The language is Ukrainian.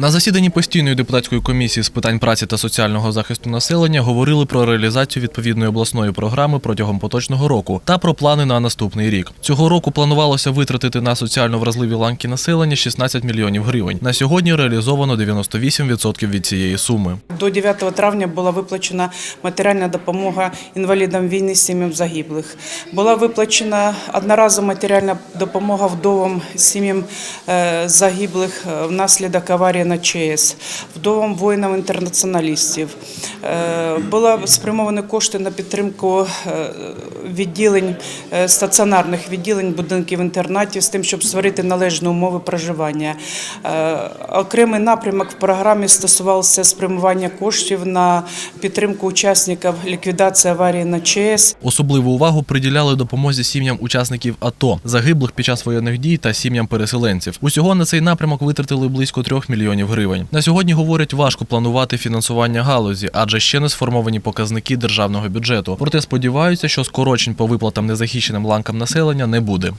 На засіданні постійної депутатської комісії з питань праці та соціального захисту населення говорили про реалізацію відповідної обласної програми протягом поточного року та про плани на наступний рік. Цього року планувалося витратити на соціально вразливі ланки населення 16 мільйонів гривень. На сьогодні реалізовано 98% від цієї суми. До 9 травня була виплачена матеріальна допомога інвалідам війни, сім'ям загиблих. Була виплачена одноразова матеріальна допомога вдовам сім'ям е, загиблих е, внаслідок аварії на ЧАЕС, вдовам воїнам-інтернаціоналістів. Е, Були спрямовані кошти на підтримку е, відділень е, стаціонарних відділень будинків інтернатів з тим, щоб створити належні умови проживання. Окремий напрямок в програмі стосувався спрямування коштів на підтримку учасників ліквідації аварії на ЧАЕС. Особливу увагу приділяли допомозі сім'ям учасників АТО, загиблих під час воєнних дій та сім'ям переселенців. Усього на цей напрямок витратили близько трьох мільйонів гривень. На сьогодні говорять, важко планувати фінансування галузі, адже ще не сформовані показники державного бюджету. Проте сподіваються, що скорочень по виплатам незахищеним ланкам населення не буде.